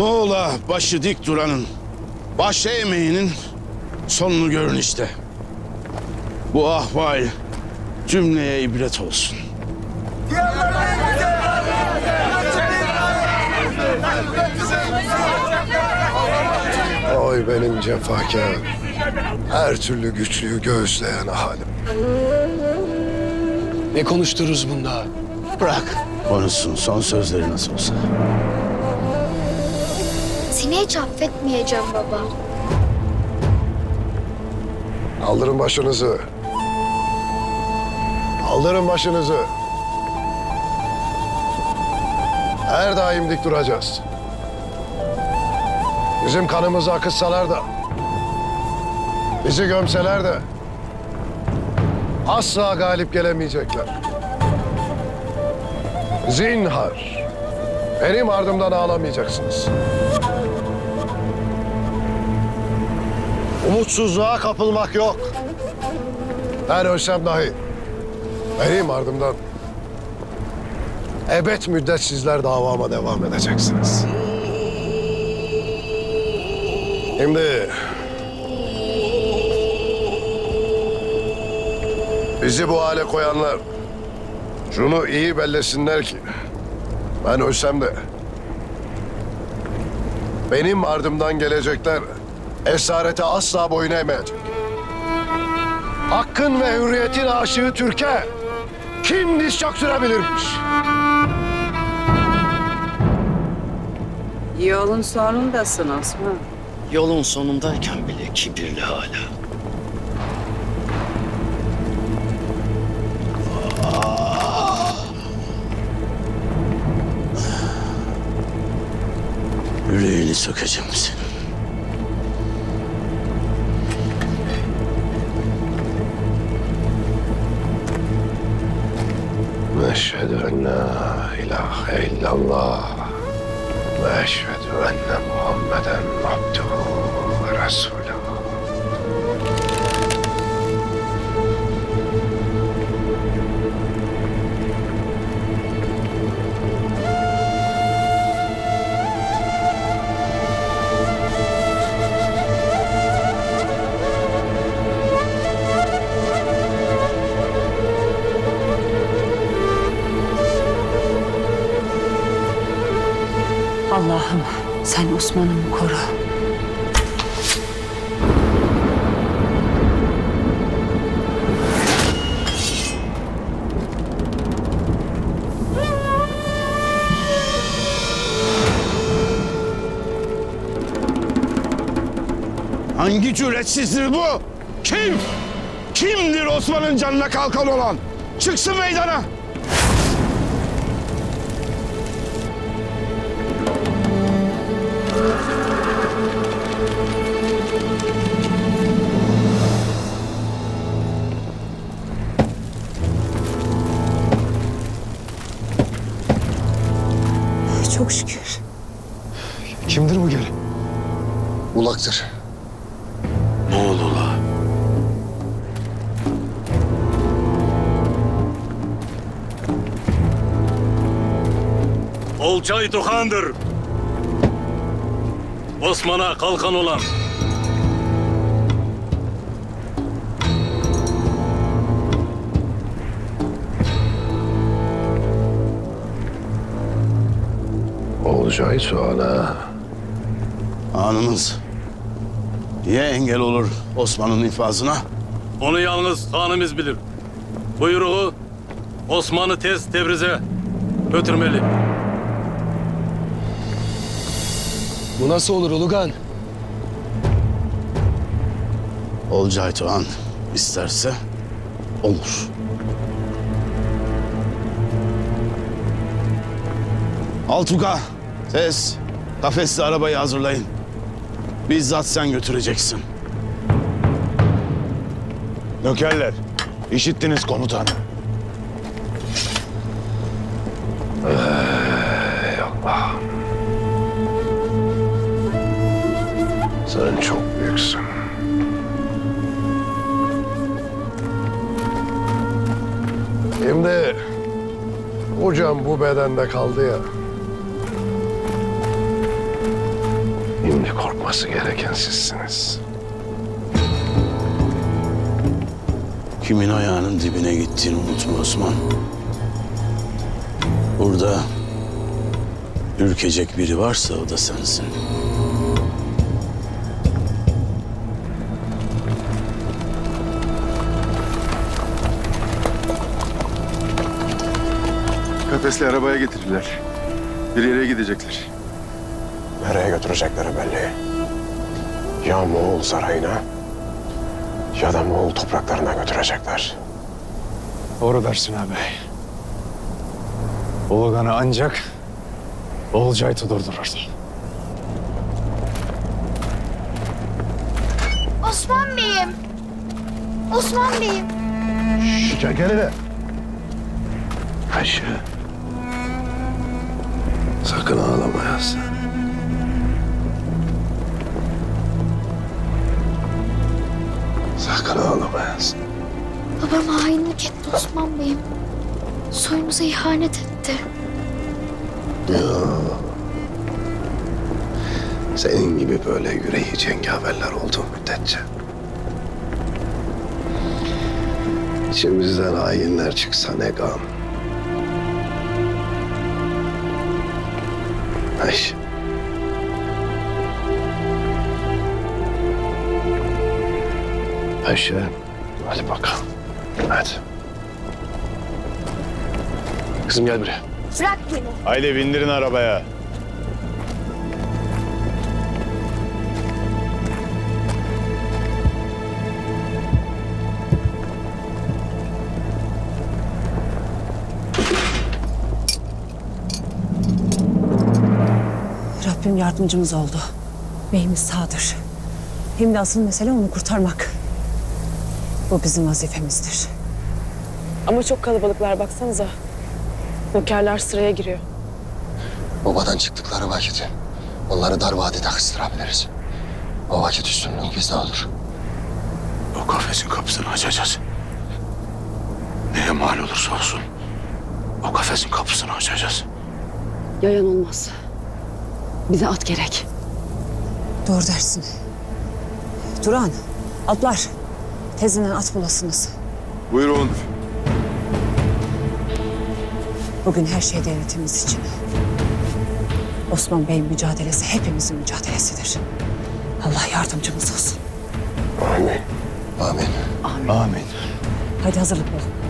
Moğol'a başı dik duranın, baş eğmeğinin sonunu görün işte. Bu ahval cümleye ibret olsun. Oy benim cefakar. Her türlü güçlüyü göğüsleyen halim. Ne konuştururuz bunda? Bırak. Konuşsun son sözleri nasıl olsa. Seni hiç affetmeyeceğim baba. Kaldırın başınızı. Kaldırın başınızı. Her daim dik duracağız. Bizim kanımızı akıtsalar da, bizi gömseler de asla galip gelemeyecekler. Zinhar, benim ardımdan ağlamayacaksınız. Umutsuzluğa kapılmak yok. Ben ölsem dahi benim ardımdan ebed müddet sizler davama devam edeceksiniz. Şimdi bizi bu hale koyanlar şunu iyi bellesinler ki ben ölsem de benim ardımdan gelecekler esarete asla boyun eğmeyecek. Hakkın ve hürriyetin aşığı Türkiye kim diz çöktürebilirmiş? Yolun sonundasın Osman. Yolun sonundayken bile kibirli hala. Yüreğini sökeceğim senin. Sen Osman'ımı koru. Hangi cüretsizdir bu? Kim? Kimdir Osman'ın canına kalkan olan? Çıksın meydana. Çok şükür. Kimdir bu gel? Ulaktır. Moğolula. Olcay Tuhan'dır. Osman'a kalkan olan. Olacağı suala Hanımız. Niye engel olur Osman'ın infazına? Onu yalnız hanımız bilir. Buyruğu Osman'ı tez Tebriz'e götürmeli. Bu nasıl olur Ulugan? Olcay Doğan isterse olur. Altuga, tez, kafesli arabayı hazırlayın. Bizzat sen götüreceksin. Nökerler, işittiniz komutanım. sen çok büyüksün. Şimdi hocam bu bedende kaldı ya. Şimdi korkması gereken sizsiniz. Kimin ayağının dibine gittiğini unutma Osman. Burada ürkecek biri varsa o da sensin. Kafesli arabaya getirirler. Bir yere gidecekler. Nereye götürecekleri belli. Ya Moğol sarayına ya da Moğol topraklarına götürecekler. Doğru dersin ağabey. Ulugan'ı ancak Olcayt'ı durdururdu. Osman Bey'im. Osman Bey'im. Şekerine. Ayşe. Sakın ağlama Yasin. Yasin. Babam hainlik etti Osman Bey'im. Soyumuza ihanet etti. Senin gibi böyle yüreği cengaverler olduğu müddetçe. İçimizden hainler çıksa ne gam. Ayşe. Ayşe. Hadi bakalım. Hadi. Kızım gel buraya. Bırak beni. Haydi bindirin arabaya. Rabbim yardımcımız oldu. Beyimiz sağdır. Hem de asıl mesele onu kurtarmak. Bu bizim vazifemizdir. Ama çok kalabalıklar baksanıza. Nökerler sıraya giriyor. Babadan çıktıkları vakit onları dar vadede kıstırabiliriz. O vakit üstünlüğü bizde olur. O kafesin kapısını açacağız. Neye mal olursa olsun o kafesin kapısını açacağız. Yayan olmaz. Bize at gerek. Doğru dersin. Duran, atlar. Tezinden at bulasınız. Buyurun. Bugün her şey devletimiz için. Osman Bey'in mücadelesi hepimizin mücadelesidir. Allah yardımcımız olsun. Amin. Amin. Amin. Haydi hazırlık olun.